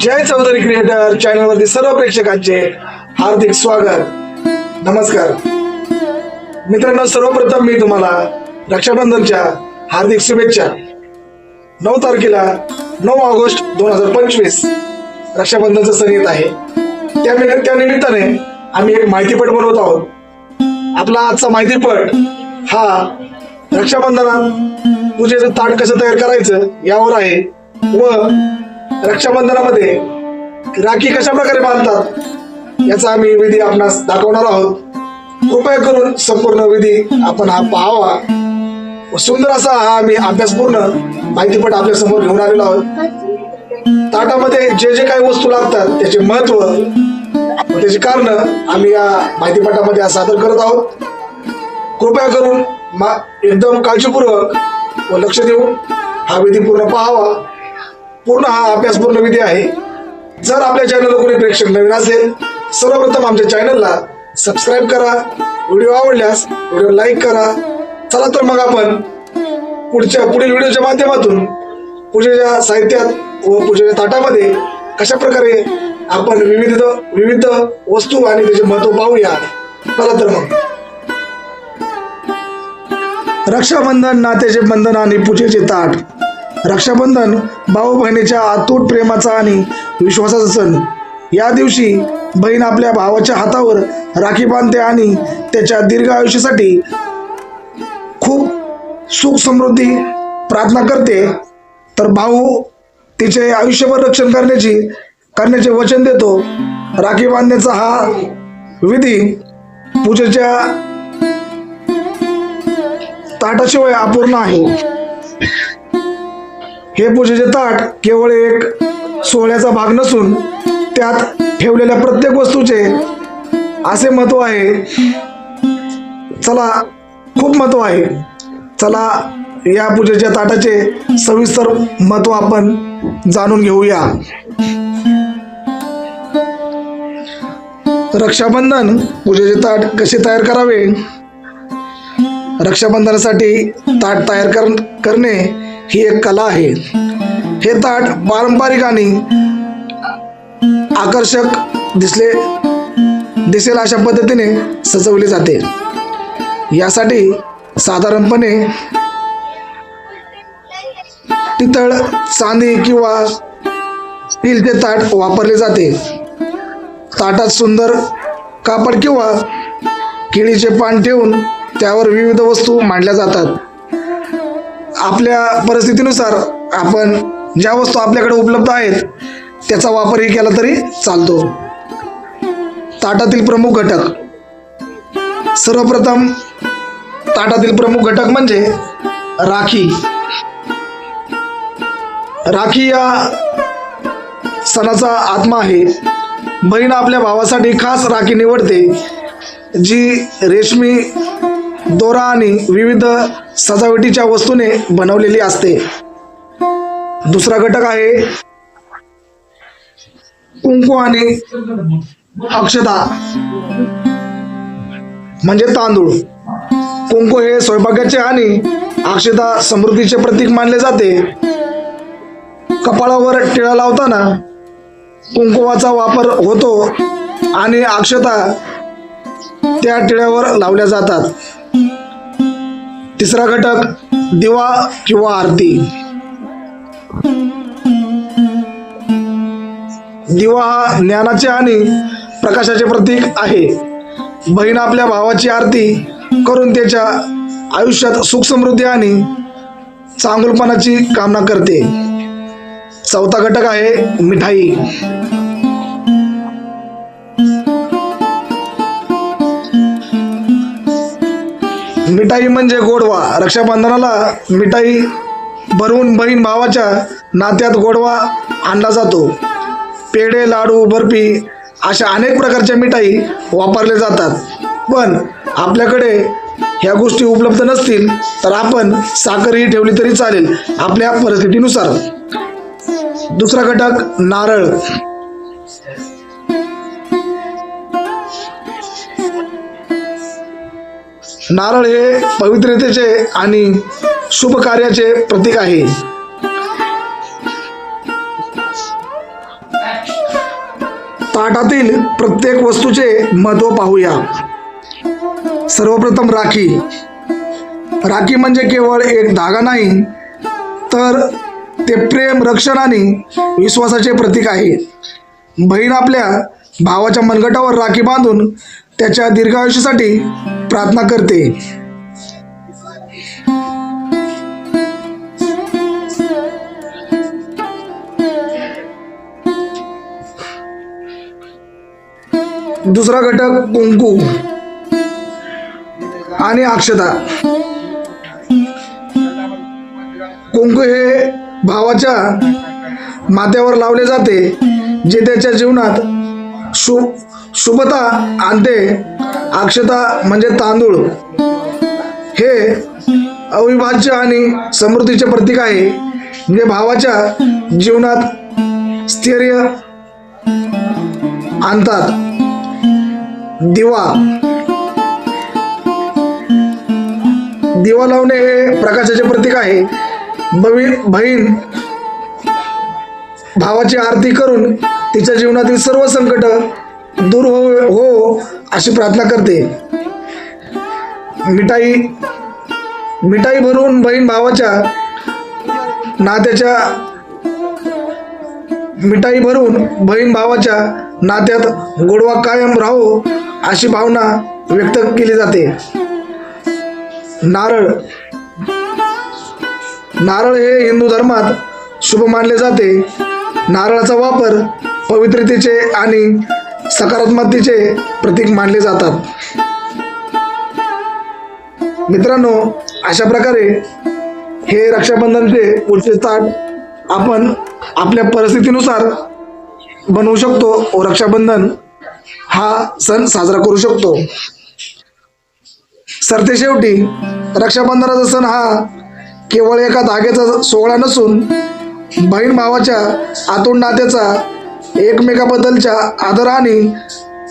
जय Chaudhari creator चॅनलवरती सर्व प्रेक्षकांचे हार्दिक स्वागत. नमस्कार. मित्रांनो सर्वप्रथम मी तुम्हाला रक्षाबंधनच्या हार्दिक शुभेच्छा. नऊ तारखेला नऊ ऑगस्ट दोन हजार पंचवीस रक्षाबंधनचा सण येत आहे. त्या त्या निमित्ताने आम्ही एक माहितीपट बनवत आहोत. आपला आजचा माहितीपट हा रक्षाबंधनात पूजेचं ताट कसं तयार करायचं यावर आहे व रक्षाबंधनामध्ये राखी कशा प्रकारे बांधतात याचा आम्ही विधी आपणास दाखवणार आहोत. कृपया करून संपूर्ण विधी आपण हा पाहावा. व सुंदर असा हा आम्ही अभ्यासपूर्ण माहितीपट आपल्यासमोर घेऊन आलेलो आहोत. ताटामध्ये जे जे काही वस्तू लागतात त्याचे महत्त्व व त्याची कारण आम्ही या माहितीपटामध्ये आज सादर करत आहोत. कृपया करून मा एकदम काळजीपूर्वक व लक्ष देऊन हा विधी पूर्ण पाहावा. पूर्ण हा अभ्यासपूर्ण विधी आहे. जर आपल्या चॅनलला कोणी प्रेक्षक नवीन असेल सर्वप्रथम आमच्या चॅनलला सबस्क्राईब करा. व्हिडिओ आवडल्यास व्हिडिओ लाईक करा. चला तर मग आपण पुढच्या पुढील व्हिडिओच्या माध्यमातून पूजेच्या साहित्यात व पूजेच्या ताटामध्ये कशा प्रकारे आपण विविध विविध वस्तू आणि त्याचे महत्त्व पाहूया. चला तर मग. रक्षाबंधन नात्याचे बंधन आणि पूजेचे ताट. रक्षाबंधन भाऊ बहिणीच्या अतूट प्रेमाचा आणि विश्वासाचा सण. या दिवशी बहीण आपल्या भावाच्या हातावर राखी बांधते आणि त्याच्या दीर्घ आयुष्यासाठी खूप सुख समृद्धी प्रार्थना करते. तर भाऊ तिचे आयुष्यभर रक्षण करण्याची करण्याचे वचन देतो. राखी बांधण्याचा हा विधी पूजेच्या ताटाशिवाय अपूर्ण आहे. हे पूजेचे ताट केवळ एक सोहळ्याचा भाग नसून त्यात ठेवलेल्या प्रत्येक वस्तूचे असे महत्त्व आहे. चला खूप महत्त्व आहे. चला या पूजेच्या ताटाचे सविस्तर महत्त्व आपण जाणून घेऊया. रक्षाबंधन पूजेचे ताट कसे तयार करावे? रक्षाबंधनासाठी ताट तयार कर करणे ही एक कला आहे. हे ताट पारंपरिक आणि आकर्षक दिसले दिसेल अशा पद्धतीने सजवले जाते. यासाठी साधारणपणे पितळ चांदी किंवा स्टीलचे ताट वापरले जाते. ताटात सुंदर कापड किंवा केळीचे पान ठेवून त्यावर विविध वस्तू मांडल्या जातात. आपल्या परिस्थितीनुसार आपण ज्या वस्तू आपल्याकडे उपलब्ध आहेत त्याचा वापरही केला तरी चालतो. ताटातील प्रमुख घटक. सर्वप्रथम ताटातील प्रमुख घटक म्हणजे राखी. राखी या सणाचा आत्मा आहे. बहीण आपल्या भावासाठी खास राखी निवडते जी रेशमी दोरा आणि विविध सजावटीच्या वस्तूने बनवलेली असते. दुसरा घटक आहे कुंकू आणि अक्षता म्हणजे तांदूळ. कुंकू हे स्वयंपाकाचे आणि अक्षता समृद्धीचे प्रतीक मानले जाते. कपाळावर टिळा लावताना कुंकुवाचा वापर होतो आणि अक्षता त्या टिळ्यावर लावल्या जातात. तिसरा घटक दिवा किंवा आरती. दिवा हा ज्ञानाचे आणि प्रकाशाचे प्रतीक आहे. बहीण आपल्या भावाची आरती करून त्याच्या आयुष्यात सुख समृद्धी आणि चांगुलपणाची कामना करते. चौथा घटक आहे मिठाई. मिठाई म्हणजे गोडवा. रक्षाबंधनाला मिठाई भरवून बहीण भावाच्या नात्यात गोडवा आणला जातो. पेढे लाडू बर्फी अशा अनेक प्रकारच्या मिठाई वापरल्या जातात. पण आपल्याकडे ह्या गोष्टी उपलब्ध नसतील तर आपण साखरही ठेवली तरी चालेल आपल्या परिस्थितीनुसार. दुसरा घटक नारळ. नारळ हे पवित्रतेचे आणि शुभ कार्याचे प्रतीक आहे. ताटातील प्रत्येक वस्तूचे महत्त्व पाहूया. सर्वप्रथम राखी. राखी म्हणजे केवळ एक धागा नाही तर ते प्रेम रक्षण आणि विश्वासाचे प्रतीक आहे. बहीण आपल्या भावाच्या मनगटावर राखी बांधून त्याच्या दीर्घायुष्यासाठी प्रार्थना करते. दुसरा घटक कुंकू आणि अक्षता. कुंकू हे भावाच्या माथ्यावर लावले जाते जे त्याच्या जीवनात शु शुभता आणते. अक्षता म्हणजे तांदूळ. हे अविभाज्य आणि समृद्धीचे प्रतीक आहे. जे भावाच्या जीवनात स्थैर्य आणतात. दिवा. दिवा लावणे हे प्रकाशाचे प्रतीक आहे. बवी बहीण भावाची आरती करून तिच्या जीवनातील सर्व संकट दूर हो हो अशी प्रार्थना करते. मिठाई मिठाई भरून बहीण भावाच्या नात्याच्या मिठाई भरून बहीण भावाच्या नात्यात गोडवा कायम राहो अशी भावना व्यक्त केली जाते. नारळ नारळ हे हिंदू धर्मात शुभ मानले जाते. नारळाचा वापर पवित्रतेचे आणि सकारात्मकतेचे प्रतीक मानले जातात. मित्रांनो अशा प्रकारे हे रक्षाबंधनचे पुढचे ताट आपण आपल्या परिस्थितीनुसार बनवू शकतो. व रक्षाबंधन हा सण साजरा करू शकतो. सरते शेवटी रक्षाबंधनाचा सण हा केवळ एका धाग्याचा सोहळा नसून बहीण भावाच्या आतून नात्याचा एकमेकाबद्दलच्या आदर आणि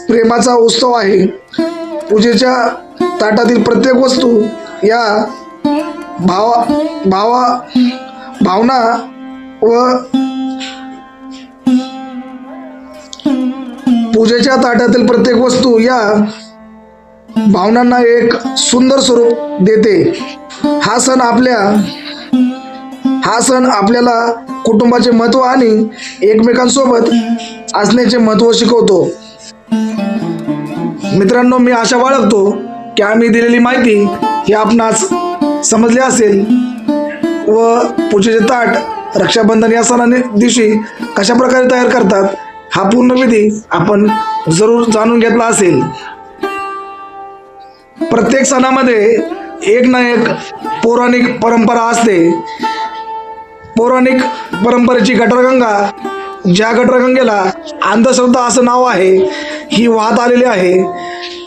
प्रेमाचा उत्सव आहे. पूजेच्या ताटातील प्रत्येक वस्तू या भावा भावा भावना व पूजेच्या ताटातील प्रत्येक वस्तू या भावनांना एक सुंदर स्वरूप देते. हा सण आपल्या हा सण आपल्याला कुटुंबाचे महत्त्व आणि एकमेकांसोबत असण्याचे महत्त्व शिकवतो. मित्रांनो मी आशा बाळगतो की आम्ही दिलेली माहिती ही आपणास समजली असेल व पूजेचे ताट रक्षाबंधन या सणाने दिवशी कशा प्रकारे तयार करतात हा पूर्ण विधी आपण जरूर जाणून घेतला असेल. प्रत्येक सणामध्ये एक ना एक पौराणिक परंपरा असते. पौराणिक परंपरेची गटरगंगा. ज्या गटरगंगेला अंधश्रद्धा असं नाव आहे ही वाहत आलेली आहे.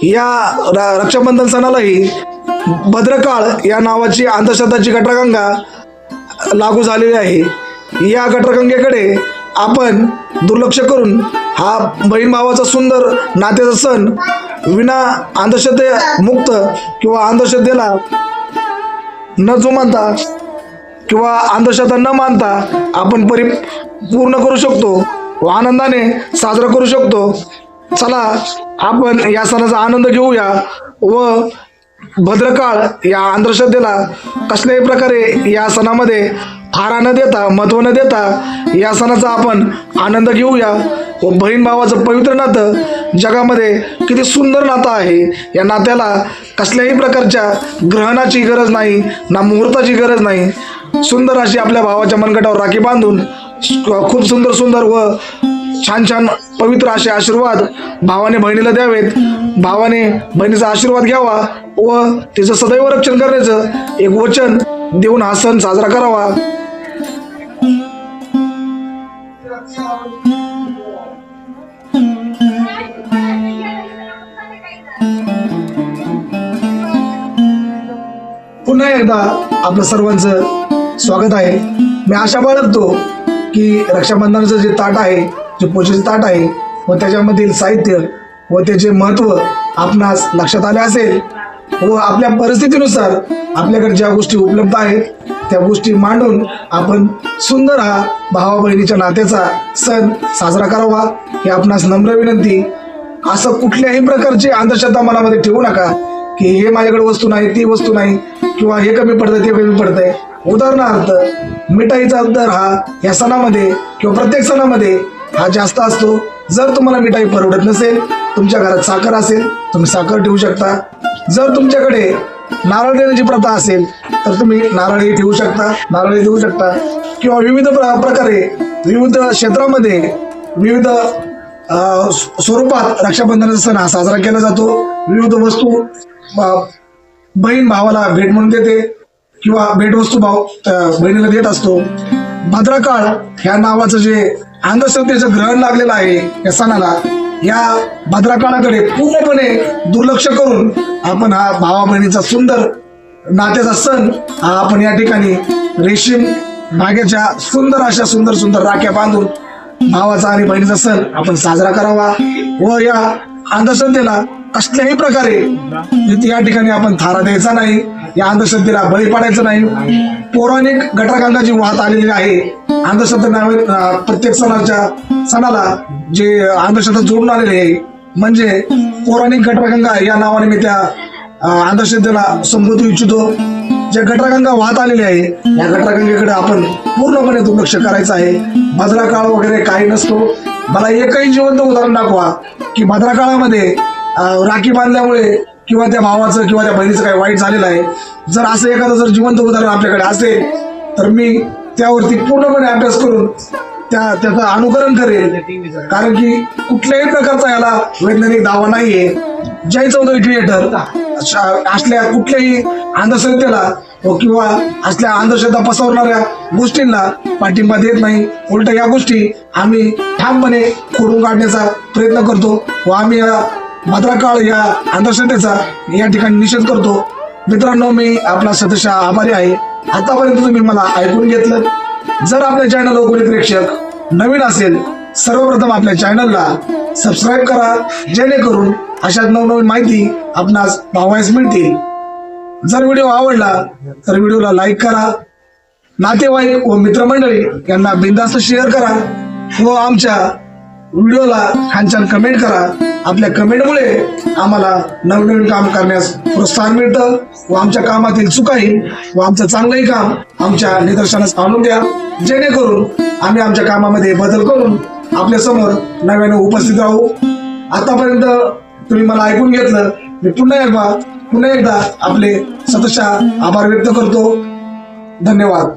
या र- रक्षाबंधन सणालाही भद्रकाळ या नावाची अंधश्रद्धाची गटरगंगा लागू झालेली आहे. या गटरगंगेकडे आपण दुर्लक्ष करून हा बहीण भावाचा सुंदर नात्याचा सण विना अंधश्रद्धे मुक्त किंवा अंधश्रद्धेला न जुमानता किंवा अंधश्रद्धा न मानता आपण परि पूर्ण करू शकतो व आनंदाने साजरा करू शकतो. चला आपण या सणाचा आनंद घेऊया व भद्रकाळ या अंधश्रद्धेला कसल्याही प्रकारे या सणामध्ये फारा न देता महत्त्व न देता या सणाचा आपण आनंद घेऊया. व बहीण भावाचं पवित्र नातं जगामध्ये किती सुंदर नातं आहे. या नात्याला कसल्याही प्रकारच्या ग्रहणाची गरज नाही ना मुहूर्ताची गरज नाही. सुंदर अशी आपल्या भावाच्या मनगटावर राखी बांधून खूप सुंदर सुंदर व छान छान पवित्र असे आशीर्वाद भावाने बहिणीला द्यावेत. भावाने बहिणीचा आशीर्वाद घ्यावा व तिचं सदैव रक्षण करण्याचं एक वचन देऊन हा सण साजरा करावा. पुन्हा एकदा आपलं सर्वांचं स्वागत आहे. मी आशा बाळगतो की रक्षाबंधनाचं जे ताट आहे जे पूजेचं ताट आहे व त्याच्यामधील साहित्य व त्याचे महत्त्व आपणास लक्षात आले असेल व आपल्या परिस्थितीनुसार आपल्याकडे ज्या गोष्टी उपलब्ध आहेत त्या गोष्टी मांडून आपण सुंदर हा भावा बहिणीच्या नात्याचा सण साजरा करावा ही आपणास नम्र विनंती. असं कुठल्याही प्रकारची अंधश्रद्धा मनामध्ये ठेवू नका की हे माझ्याकडे वस्तू नाही ती वस्तू नाही किंवा हे कमी पडतंय ते कमी पडतंय. उदाहरणार्थ मिठाईचा दर हा या सणामध्ये किंवा प्रत्येक सणामध्ये हा जास्त असतो. जर तुम्हाला मिठाई परवडत नसेल तुमच्या घरात साखर असेल तुम्ही साखर ठेवू शकता. जर तुमच्याकडे नारळ देण्याची प्रथा असेल तर तुम्ही नारळही ठेवू शकता नारळही देऊ शकता. किंवा विविध प्र- प्रकारे विविध क्षेत्रामध्ये विविध स्वरूपात रक्षाबंधनाचा सण हा साजरा केला जातो. विविध वस्तू बहीण भावाला भेट म्हणून देते. किंवा भेटवस्तू भाव बहिणीला देत असतो. भद्रकाळ ह्या नावाचं जे अंधश्रद्धेचं ग्रहण लागलेलं आहे या सणाला या भद्रकाळाकडे पूर्णपणे दुर्लक्ष करून आपण हा भावा बहिणीचा सुंदर नात्याचा सण हा आपण या ठिकाणी रेशीम धाग्याच्या सुंदर अशा सुंदर सुंदर राख्या बांधून भावाचा आणि बहिणीचा सण आपण साजरा करावा व या अंधश्रद्धेला कसल्याही प्रकारे या ठिकाणी आपण थारा द्यायचा नाही या अंधश्रद्धेला बळी पडायचं नाही. पौराणिक घटकांना जी वाहत आलेली आहे. अंधश्रद्धा नावे प्रत्येक सणाच्या सणाला जे अंधश्रद्धा जोडून आलेली आहे म्हणजे पौराणिक गटरगंगा या नावाने मी त्या अंधश्रद्धेला संबोधू इच्छितो. ज्या गटरगंगा वाहत आलेली आहे या गटरगंगेकडे आपण पूर्णपणे दुर्लक्ष करायचं आहे. भद्रा काळ वगैरे काही नसतो. मला एकही जिवंत उदाहरण दाखवा की भद्रा काळामध्ये राखी बांधल्यामुळे किंवा त्या भावाचं किंवा त्या बहिणीचं काही वाईट झालेलं आहे. जर असं एखादं जर जिवंत उदाहरण आपल्याकडे असेल तर मी त्यावरती पूर्णपणे अभ्यास करून त्या त्याचं अनुकरण करेल कारण की कुठल्याही प्रकारचा याला वैज्ञानिक दावा नाहीये. जय चौधरी थिएटर असल्या कुठल्याही अंधश्रद्धेला व किंवा असल्या अंधश्रद्धा पसरवणाऱ्या गोष्टींना पाठिंबा देत नाही. उलट या गोष्टी आम्ही ठामपणे खोडून काढण्याचा प्रयत्न करतो व आम्ही या मात्र काळ या अंधश्रद्धेचा या ठिकाणी निषेध करतो. मित्रांनो मी आपला सदस्य आभारी आहे. आतापर्यंत तुम्ही मला ऐकून घेतलं. जर आपल्या चॅनल कोणी प्रेक्षक नवीन असेल सर्वप्रथम आपल्या चॅनलला सबस्क्राईब करा. जेणेकरून अशा नवनवीन माहिती आपणास पाहावयास मिळतील. जर व्हिडिओ आवडला तर व्हिडिओला लाईक करा. नातेवाईक व मित्रमंडळी यांना बिंदास्त शेअर करा. व आमच्या व्हिडिओला छान छान कमेंट करा. आपल्या कमेंटमुळे आम्हाला नवनवीन काम करण्यास प्रोत्साहन मिळतं व आमच्या कामातील चुकाही व आमचं चांगलंही काम आमच्या निदर्शनास आणून द्या. जेणेकरून आम्ही आमच्या कामामध्ये बदल करून आपल्यासमोर नव्याने उपस्थित राहू. आतापर्यंत तुम्ही मला ऐकून घेतलं. मी पुन्हा एकदा पुन्हा एकदा आपले सतशा आभार व्यक्त करतो. धन्यवाद.